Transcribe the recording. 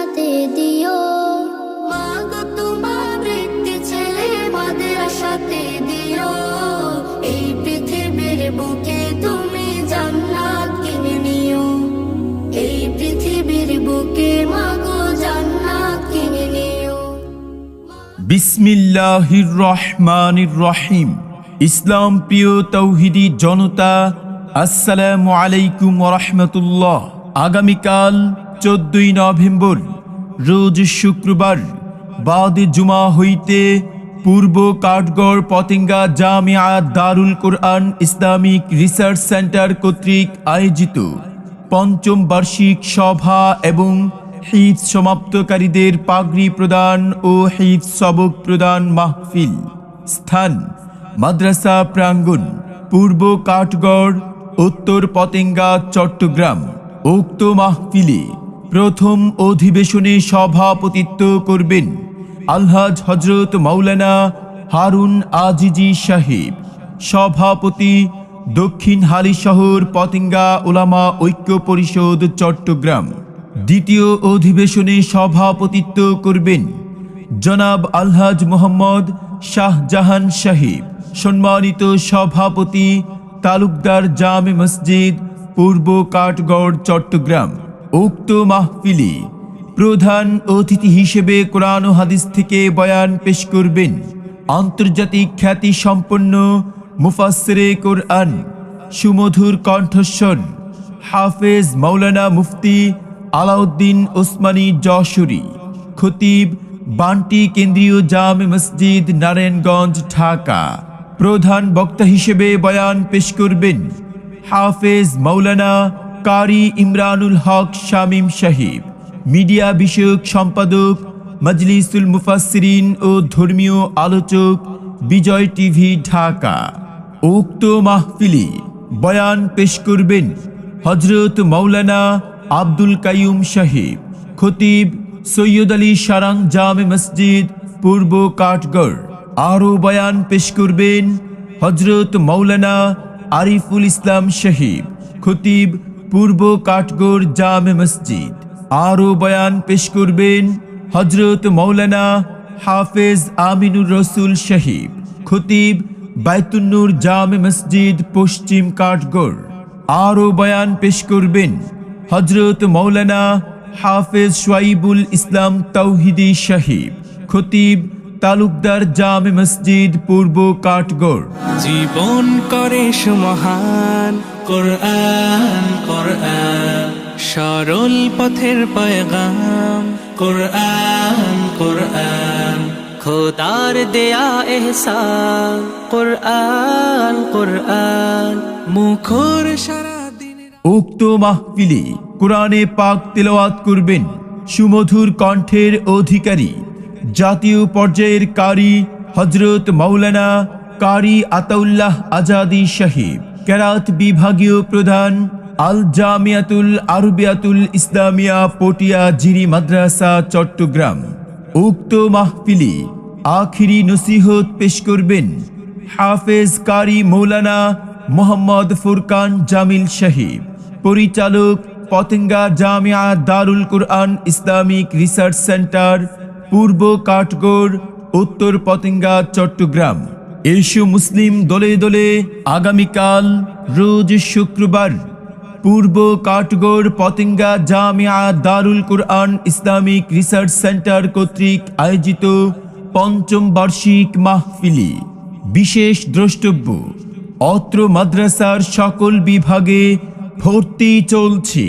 আশাতে দিও। মাগো তোমার বৃত্তি ছেলে মাদের আশাতে দিও। এই পৃথিবীর বুকে তুমি জান্নাত কিনে নিও। এই পৃথিবীর বুকে মাগো জান্নাত কিনে নিও। বিসমিল্লাহির রহমানির রহিম। ইসলাম প্রিয় তৌহিদি জনতা আসসালামু আলাইকুম রহমতুল্লাহ। আগামীকাল চোদ্দই নভেম্বর রোজ শুক্রবার বাদ জুমা হইতে পূর্ব Kathgar Patenga Jamia Darul Quran Islamic research centre কর্তৃক আয়োজিত পঞ্চম বার্ষিক সভা এবং হিফ সমাপ্তকারীদের পাগড়ি প্রদান ও হিফ সবক প্রদান মাহফিল স্থান মাদ্রাসা প্রাঙ্গণ পূর্ব কাঠগড়, উত্তর পতেঙ্গা, চট্টগ্রাম। উক্ত মাহফিলে প্রথম অধিবেশনে সভাপতিত্ব করবেন আলহাজ হজরত মাওলানা হারুন আজিজি সাহেব, সভাপতি দক্ষিণ হালিশহর পতেঙ্গা ওলামা ঐক্য পরিষদ, চট্টগ্রাম। দ্বিতীয় অধিবেশনে সভাপতিত্ব করবেন জনাব আলহাজ মোহাম্মদ শাহজাহান সাহেব, সম্মানিত সভাপতি তালুকদার জামে মসজিদ, পূর্ব কাঠগড়, চট্টগ্রাম। উক্ত মাহফিলি প্রধান অতিথি হিসেবে কোরআন হাদিস থেকে বয়ান পেশ করবেন। আন্তর্জাতিক খ্যাতি সম্পন্ন মুফাসসিরে কোরআন, সুমধুর কণ্ঠস্বর, হাফেজ মৌলানা মুফতি আলাউদ্দিন ওসমানী যশোরী, খতিব বান্টি কেন্দ্রীয় জামে মসজিদ নারায়ণগঞ্জ, ঢাকা। প্রধান বক্তা হিসেবে বয়ান পেশ করবেন হাফেজ মাওলানা কারি ইমরানুল হক, শামীম সাহিব মিডিয়া বিষয়ক সম্পাদক, মজলিসুল মুফাসসিরিন ও ধর্মীয় আলোচক, বিজয় টিভি, ঢাকা। উক্ত মাহফিলি বয়ান পেশ করবেন হজরত মৌলানা আব্দুল কাইয়ুম সাহেব, খতিব সৈয়দ আলী সারাং জামে মসজিদ, পূর্ব কাঠগড়। আরও বয়ান পেশ করবেন হজরত মৌলানা আরিফুল ইসলাম সাহেব, খতিব পূর্ব কাঠগড় জামে মসজিদ। আরও বয়ান পেশ করবেন হজরত মৌলানা হাফেজ আমিনুর রসুল সাহিব খতিব বাইতুন্নুর জামে মসজিদ পশ্চিম কাঠগড়। আরও বয়ান পেশ করবেন হজরত মৌলানা হাফেজ সোয়াইবুল ইসলাম তৌহিদি সাহিব খতিব তালুকদার জামে মসজিদ পূর্ব কাঠগড়। জীবন করে সুমহান কোরআন কোরআন। সরল পথের পয়গাম কোরআন কোরআন। খোদার দেয়া এহসান কোরআন কোরআন। মুখর সারা উক্ত মাহফিলে কোরআনে পাক তেলাওয়াত করবেন সুমধুর কণ্ঠের অধিকারী জাতীয় পর্যায়ের কারি হজরত মাওলানা কারি আতাউল্লাহ আজাদি সাহেব, কেরাত বিভাগীয় প্রধান আল জামিয়াতুল আরবিয়াতুল ইসলামিয়া পটিয়া জিরি মাদ্রাসা, চট্টগ্রাম। উক্ত মাহফিলি আখিরি নসিহত পেশ করবেন হাফেজ কারি মৌলানা মোহাম্মদ ফুরকান জামিল সাহিব, পরিচালক Patenga Jamia Darul Quran Islamic research centre পূর্ব কাঠগড়, উত্তর পতেঙ্গা, চট্টগ্রাম। এসু মুসলিম দলে দলে আগামীকাল রোজ শুক্রবার পূর্ব Kathgar, Patenga Jamia Darul Quran Islamic research centre কর্তৃক আয়োজিত পঞ্চম বার্ষিক মাহফিলি বিশেষ দ্রষ্টব্য, অত্র মাদ্রাসার সকল বিভাগে ভর্তি চলছে।